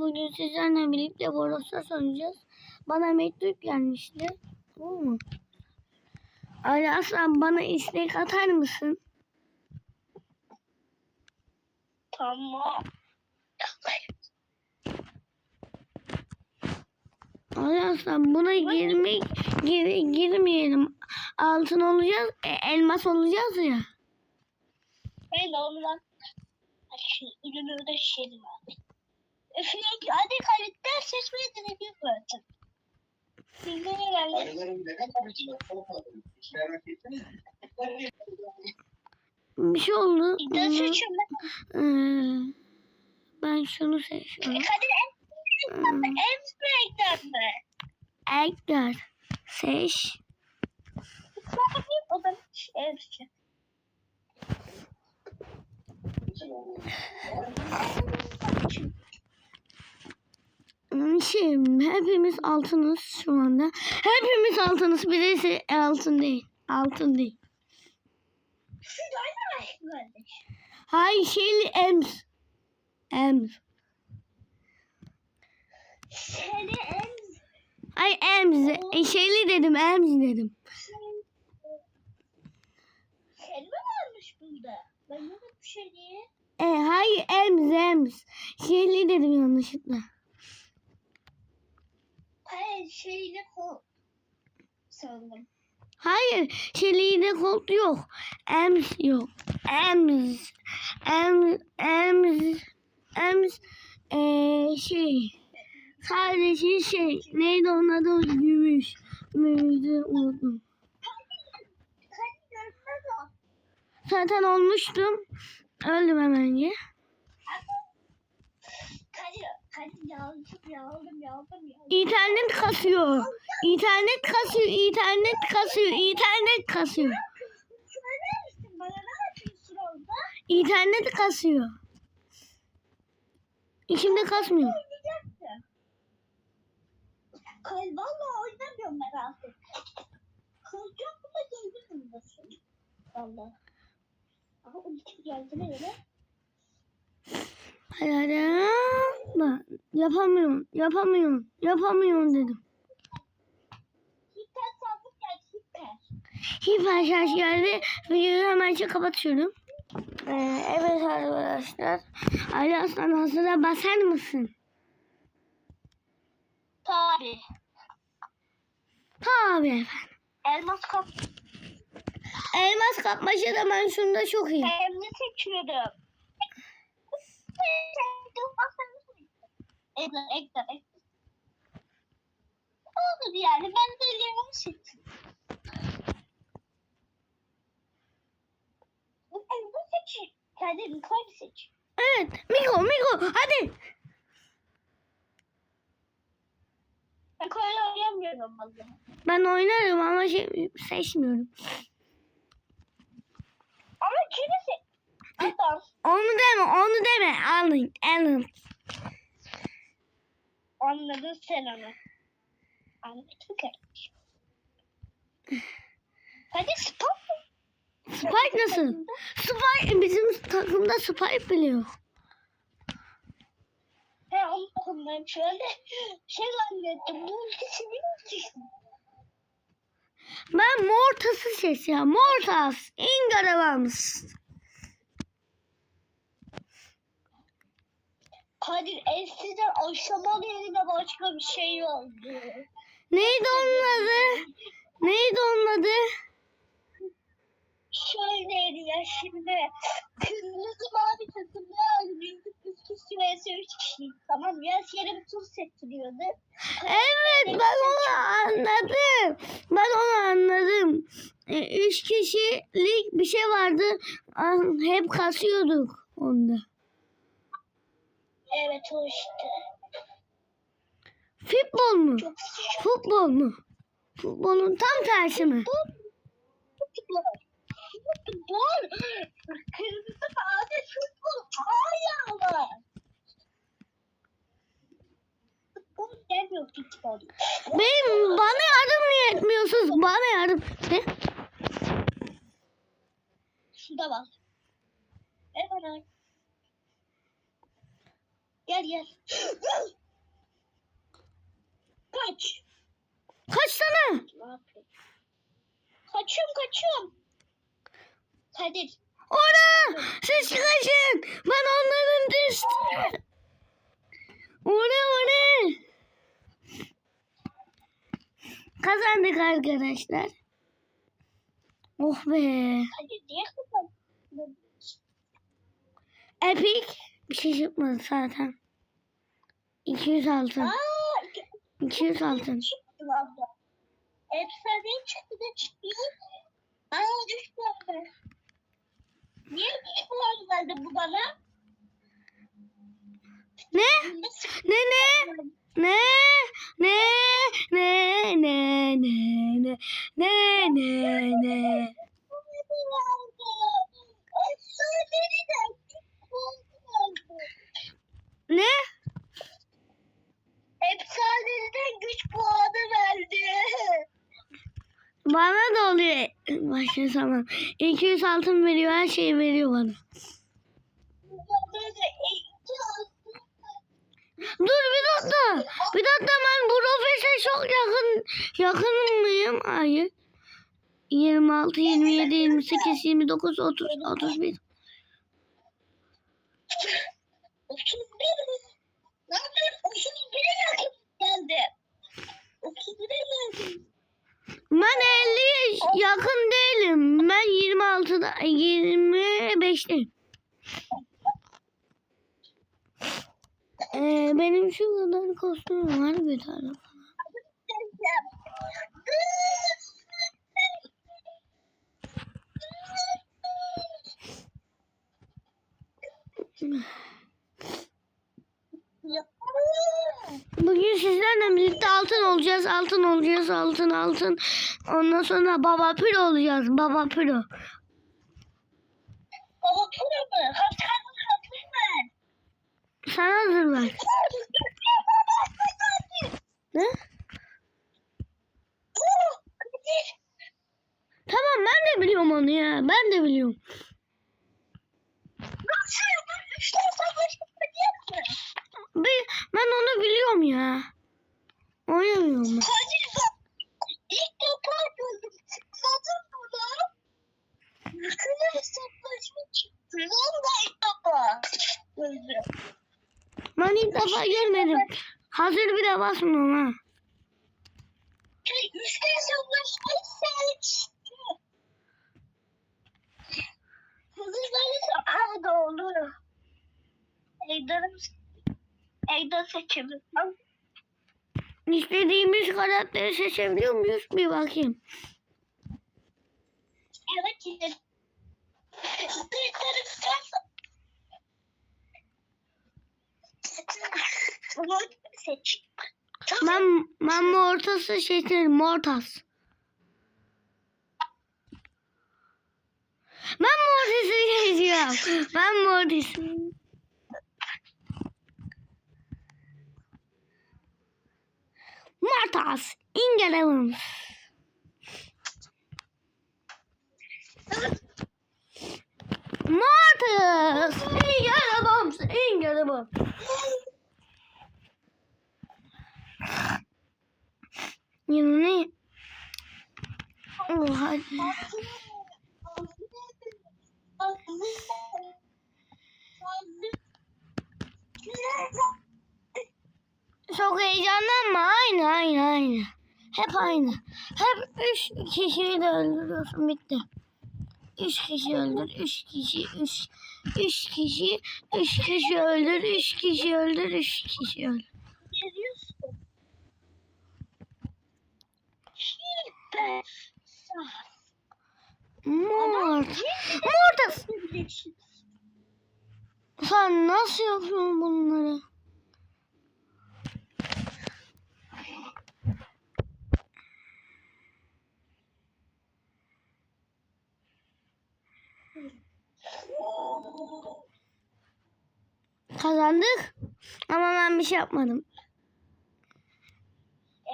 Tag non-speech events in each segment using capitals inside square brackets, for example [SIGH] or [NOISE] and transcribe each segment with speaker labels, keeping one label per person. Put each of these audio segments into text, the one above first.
Speaker 1: Bugün sizlerle birlikte Boros'a oynayacağız. Bana mektup gelmişti. Tamam mı? Ali Aslan bana istek atar mısın?
Speaker 2: Tamam.
Speaker 1: Ali Aslan buna girmek gir, girmeyelim. Altın olacağız, e, elmas olacağız ya.
Speaker 2: Ben de ondan ürünü ödeşelim abi. Üfleyin hadi karakter seçmeye denedim zaten. Sizden herhalde.
Speaker 3: Mi?
Speaker 1: Bir şey oldu.
Speaker 2: Ben
Speaker 1: Onu,
Speaker 2: seçiyorum ben.
Speaker 1: e, ben şunu
Speaker 2: E,
Speaker 1: seçiyorum.
Speaker 2: Kadir en
Speaker 1: Hmm.
Speaker 2: en renkler mi?
Speaker 1: Edgar seç.
Speaker 2: O da en şey.
Speaker 1: Şey, hepimiz altınız şu anda. Hepimiz altınız. Birisi altın değil. Altın değil.
Speaker 2: Şu.
Speaker 1: Hayır şeyli Ems. Ems.
Speaker 2: Seni en
Speaker 1: Ay Ems. E, şeyli dedim. Ems dedim.
Speaker 2: Seni mi varmış burada? Ben yok bir şey diye.
Speaker 1: E, hayır Ems Ems. Şeyli dedim yanlışlıkla.
Speaker 2: Şeyle kol. Sandım.
Speaker 1: Hayır şeyli de kolt yok. Ems yok. Ems. Ems. Ems. Ems. E, şey. Sadece şey. Neydi onun adı? Gümüş. Müydü unuttum. Zaten olmuştum. Öldüm hemen ya. İnternet kasıyor. İnternet kasıyor. İnternet kasıyor. İnternet kasıyor. İnternet kasıyor. İçimde kasmıyor.
Speaker 2: Kay, valla oynamıyorum ben artık. Kalacak mı da geldim nasıl? Valla. Aha ulti geldi ne
Speaker 1: hadi. Bak, yapamıyorum. Yapamıyorum. Yapamıyorum dedim.
Speaker 2: Hiper sandık geldi hiper.
Speaker 1: Hiper şarj geldi. Videoyu hemen şey kapatıyorum. Ee, evet arkadaşlar. Ali Aslan hazıra basar mısın?
Speaker 2: Tabi.
Speaker 1: Tabii efendim.
Speaker 2: Elmas kap.
Speaker 1: Elmas kapmaca da ben şunda çok iyi.
Speaker 2: Hem de seçiyordum. Ekler, ekler, ekler. Olur yani ben de elimi seçtim. Elimi seç. Kadir koy seç.
Speaker 1: Evet. Miko Miko hadi.
Speaker 2: Ben oynayamıyorum vallahi.
Speaker 1: Ben oynarım ama şey, seçmiyorum.
Speaker 2: Ama kimi seç? Adam.
Speaker 1: Onu deme deme. Alın alın.
Speaker 2: Anladın sen onu. Anladın kardeşim. Hadi stop.
Speaker 1: Spike nasıl? Spike bizim takımda Spike biliyor.
Speaker 2: He onu okumdan şöyle şey zannettim. Bu ultisi ne ultisi?
Speaker 1: Ben Mortas'ı seçiyorum. Mortas. Ingaravams.
Speaker 2: Kadir eskiden aşamalı yerine başka bir şey oldu.
Speaker 1: Neydi onun adı? Neydi onun adı?
Speaker 2: Şöyleydi ya şimdi. Kırmızı mavi takımlar büyük üst kişi vs 3 kişi. Tamam ya yere bir tur seçiliyordu.
Speaker 1: Evet ben onu anladım. Ben onu anladım. E, üç kişilik bir şey vardı. Ah, Hep kasıyorduk onda.
Speaker 2: Evet o işte.
Speaker 1: Futbol mu?
Speaker 2: Çok.
Speaker 1: Futbol mu? Futbolun tam tersi mi?
Speaker 2: Futbol. Futbol.
Speaker 1: Kaçın kaçın. Ben onların düştü. O ne o ne? Kazandık arkadaşlar. Oh be. Epic bir şey yapmadı zaten. 200 altın. 200 altın.
Speaker 2: Efsane çıktı da çıkıyor. Aa düştü. Niye üç puan verdi bu bana?
Speaker 1: Ne? Ne ne? Ne? Ne? Ne? Ne? Ne? Ne? Ne? Ne? Ne? Ne?
Speaker 2: Efsaneden güç puanı verdi.
Speaker 1: Bana da oluyor başka zaman. 200 altın veriyor, her şeyi veriyor bana. Dur bir dakika. Bir dakika ben profesör çok yakın yakın mıyım? Hayır. 26, 27, 28, 29, 30, 31.
Speaker 2: 31 mi? Ne yapayım? 31'e yakın geldi. 31'e geldi.
Speaker 1: Ben 50 yakın değilim. Ben 26'da 25'teyim. Ee, benim şu kadar kostümüm var bir tane falan. Bugün sizlerle birlikte altın olacağız, altın olacağız, altın altın. Ondan sonra baba piro olacağız, baba piro.
Speaker 2: Baba pura mı? Haftanın hazır ver.
Speaker 1: Sen hazır ver. Ne? Tamam ben de biliyorum onu ya, ben de biliyorum. Bir, ben onu biliyorum ya. Oynamıyorum ben.
Speaker 2: İlk defa gördüm. Tıkladım buna.
Speaker 1: Ben ilk defa görmedim. Hazır bile basmıyorum ha.
Speaker 2: Üstte hesaplaşma seçti. Hazırlanırsa aha da olur. Eydar'ım Eydar seçimi.
Speaker 1: İstediğimiz karakteri seçebiliyor muyuz? Bir bakayım.
Speaker 2: Evet Bunu seç.
Speaker 1: Ben, ben Mortas'ı seçerim. Mortas. Ben Mortis'i geziyorum. Ben Mortis. Mortas. İngiliz. Mortis. İngiliz. İngiliz. Yeni. Oh, hadi. Çok heyecanlanma. Aynı aynı aynı. Hep aynı. Hep üç kişiyi de öldürüyorsun. Bitti. Üç kişi öldür. Üç kişi. Üç, üç kişi. Üç kişi öldür. Üç kişi öldür. Üç kişi öldür.
Speaker 2: Geliyorsun. Süper.
Speaker 1: Mort.
Speaker 2: Bileceksin.
Speaker 1: Sen nasıl yapıyorsun bunları? kazandık. Ama ben bir şey yapmadım.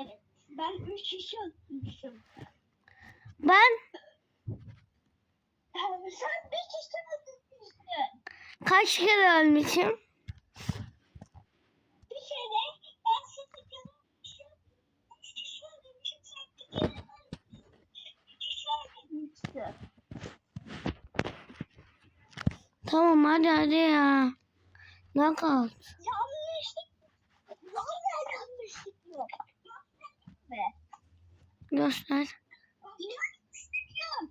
Speaker 2: Evet. Ben 3 kişi atmışım.
Speaker 1: Ben?
Speaker 2: Sen bir kişi atmışsın.
Speaker 1: Kaç kere ölmüşüm?
Speaker 2: Bir kere. Ben sizi görmüşüm. 3 kişi ölmüşüm. Sen bir kere ölmüşsün. 2 kişi ölmüşsün.
Speaker 1: Tamam hadi hadi ya. Knockout.
Speaker 2: Yanlışlık. Vallahi yanlışlık yok. Ve
Speaker 1: Göster.
Speaker 2: yanlışlık yok.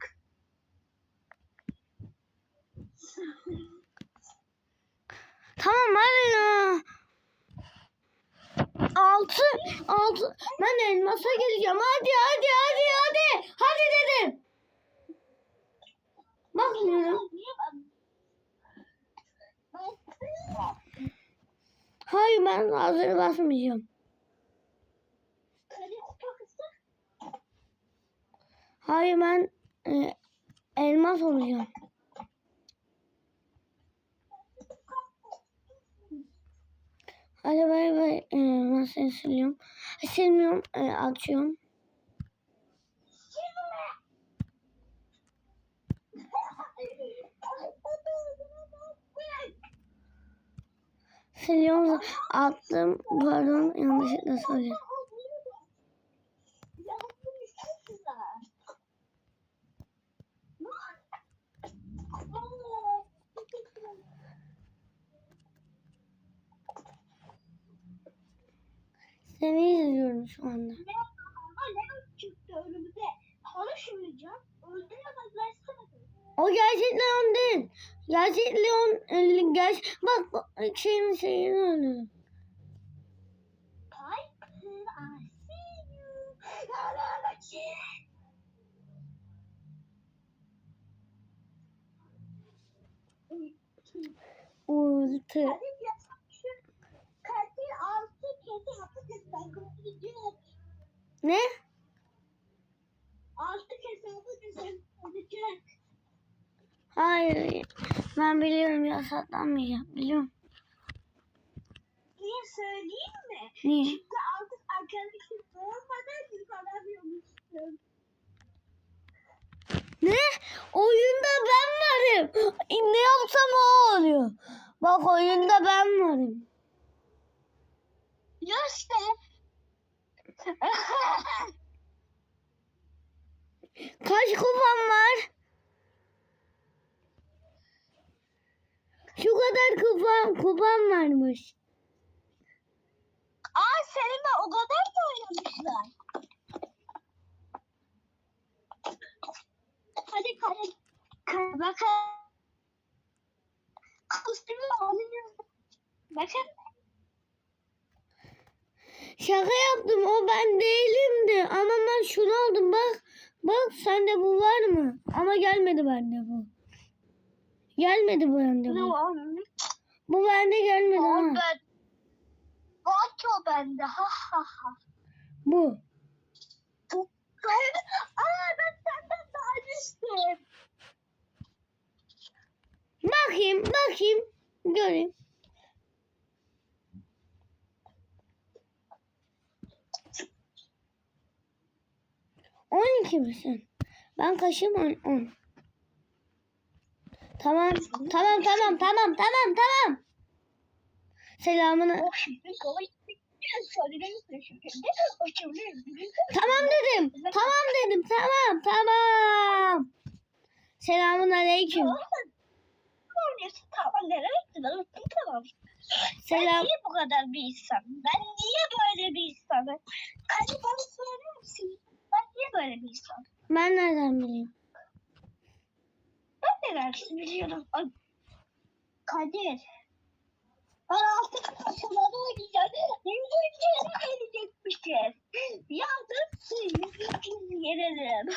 Speaker 1: Tamam ya. Altı, altı. Ben elmasa geleceğim. Hadi, hadi, hadi, hadi. Hadi dedim. Bakmıyorum.
Speaker 2: Niye ben? Ben
Speaker 1: Ben hazır basmayacağım. Hayır ben e, elmas olacağım. Hadi bay bay. E, masayı siliyorum. Silmiyorum. E, açıyorum. Siliyorum. Attım. Pardon yanlışlıkla söyledim. Seni izliyorum şu anda.
Speaker 2: çıktı önümüze. Konuşmayacağım. Öldüremezlerse
Speaker 1: O gerçek Leon değil. Gerçek Leon gerçek bak şeyin
Speaker 2: you. Karabaşı.
Speaker 1: Ulti. Ne?
Speaker 2: Kez ben gidiyor.
Speaker 1: Hayır. Ben biliyorum yasaklanmayacak. Biliyorum.
Speaker 2: Niye söyleyeyim mi?
Speaker 1: Niye?
Speaker 2: Çünkü artık arkadaşım olmadan yakalamıyormuşsun.
Speaker 1: Ne? Oyunda ben varım. Ne yapsam o oluyor. Bak oyunda ben varım.
Speaker 2: Göster.
Speaker 1: Kaç kupam var? Şu kadar kupam, kupam varmış.
Speaker 2: Aa seninle o kadar mı oynamışlar? Hadi kare. Kare bakın. Kostümü alıyoruz. Bakın.
Speaker 1: Şaka yaptım o ben değilimdi ama ben şunu aldım bak. Bak sende bu var mı? Ama gelmedi bende bu. Gelmedi bu bende bu. Bu bende gelmedi
Speaker 2: Var
Speaker 1: ha.
Speaker 2: ben. Ki o bende. Ha ha ha.
Speaker 1: Bu.
Speaker 2: Bu. [LAUGHS] Aa ben senden daha düştüm.
Speaker 1: Bakayım bakayım. Göreyim. On iki misin? Ben kaşım on. on. Tamam tamam tamam tamam tamam tamam. Selamını. Tamam dedim. Tamam dedim. Tamam tamam. Selamun aleyküm.
Speaker 2: Tamam. Ben
Speaker 1: Selam.
Speaker 2: niye bu kadar bir insan? Ben niye böyle bir insanım? Kadir bana söyler misin? Ben niye böyle bir insanım?
Speaker 1: Ben nereden bileyim?
Speaker 2: Dersin biliyorum. Kadir. Ben artık aşağıda oynayacağım. Yüzüncü yere gelecekmişiz. Yalnız yüzüncü yerelim.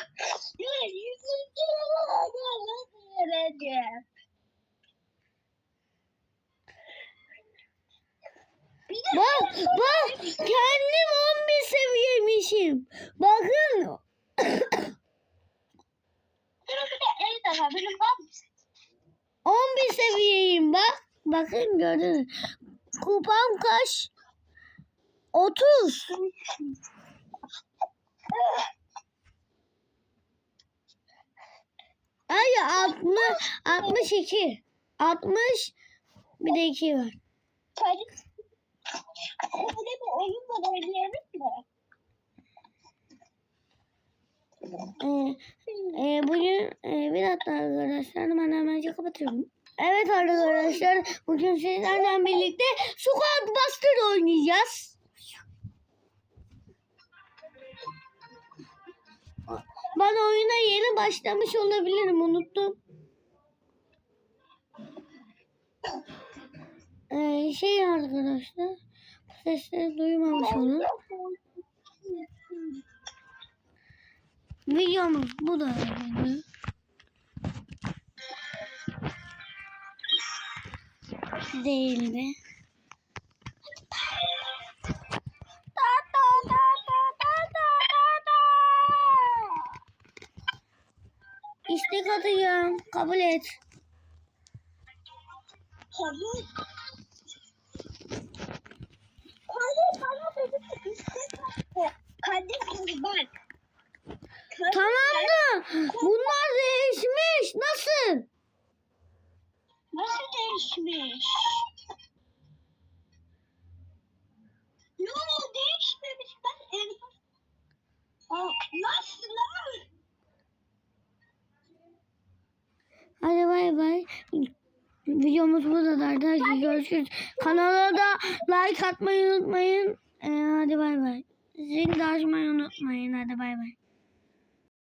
Speaker 2: Yani yüzüncü yere geleceğim.
Speaker 1: Bak bak kendim 11 seviyeymişim. Bakın.
Speaker 2: bir daha benim var mı?
Speaker 1: 11 seviyeyim bak. Bakın gördünüz. Kupam kaç? 30. Ay 60 62. 60 bir de 2 var.
Speaker 2: Kadir. Öyle bir oyun da oynayalım mı?
Speaker 1: Ee, e, bugün e, bir dakika arkadaşlar ben hemen kapatıyorum. Evet arkadaşlar bugün sizlerle birlikte Squad Buster oynayacağız. Ben oyuna yeni başlamış olabilirim unuttum. Ee, şey arkadaşlar sesleri duymamış olun. Videomuz bu da. Değildi. İstek atacağım. Kabul et.
Speaker 2: Tabii. Kardeş bana dedi istek attı. Kardeşim bak.
Speaker 1: Tamam bunlar değişmiş. Nasıl?
Speaker 2: Nasıl değişmiş? Yo değişmemiş. Ben en Aa, nasıl lan?
Speaker 1: Hadi bay bay. Videomuz bu kadar. Hadi görüşürüz. Kanala da like atmayı unutmayın. Ee, hadi bay bay. Zil de açmayı unutmayın. Hadi bay bay.